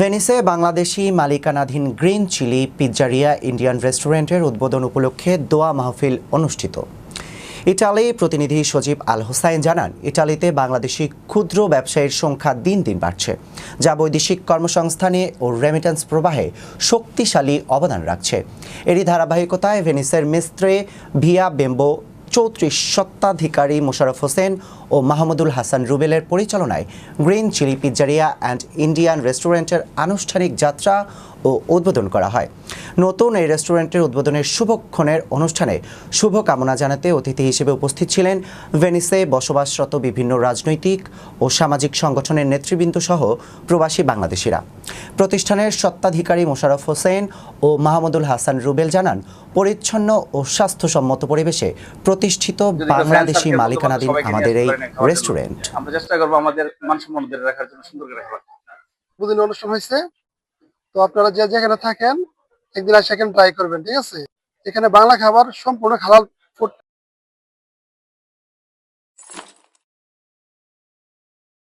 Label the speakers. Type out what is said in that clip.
Speaker 1: ভেনিসে বাংলাদেশি মালিকানাধীন green Chilli পিৎজারিয়া Indian রেস্টুরেন্টের উদ্বোধন উপলক্ষে দোয়া মাহফিল অনুষ্ঠিত। ইটালি প্রতিনিধি সজীব আল হোসাইন জানান, ইটালিতে বাংলাদেশি ক্ষুদ্র ব্যবসায়ীর সংখ্যা দিন দিন বাড়ছে, যা বৈদেশিক কর্মসংস্থানে ও রেমিটেন্স প্রবাহে শক্তিশালী অবদান রাখছে। এরই ধারাবাহিকতায় ভেনিসের মিস্ত্রে ভিয়া বেম্বো চৌত্রিশ সত্ত্বাধিকারী মোশারফ হোসেন ও মাহমুদুল হাসান রুবেলের পরিচালনায় Green Chilli Pizzeria and Indian রেস্টুরেন্টের আনুষ্ঠানিক যাত্রা ও উদ্বোধন করা হয়। নতুন এই রেস্টুরেন্টের উদ্বোধনের শুভক্ষণের অনুষ্ঠানে শুভকামনা জানাতে অতিথি হিসেবে উপস্থিত ছিলেন ভেনিসে বসবাসরত বিভিন্ন রাজনৈতিক ও সামাজিক সংগঠনের নেতৃবৃন্দ সহ প্রবাসী বাংলাদেশিরা। প্রতিষ্ঠানের সত্ত্বাধিকারী মোশারফ হোসেন ও মাহমুদুল হাসান রুবেল জানান পরিচ্ছন্ন ও স্বাস্থ্যসম্মত পরিবেশে প্রতিষ্ঠিত বাংলাদেশি মালিকানাধীন আমাদের এই। রেস্টুরেন্ট
Speaker 2: আমরা চেষ্টা করব আমাদের মান সম্মান ধরে রাখার জন্য সুন্দর করে
Speaker 3: দুদিন অনুষ্ঠান হয়েছে। তো আপনারা যে যেখানে থাকেন একদিন আসে এখানে ট্রাই করবেন ঠিক আছে? এখানে বাংলা খাবার সম্পূর্ণ হালাল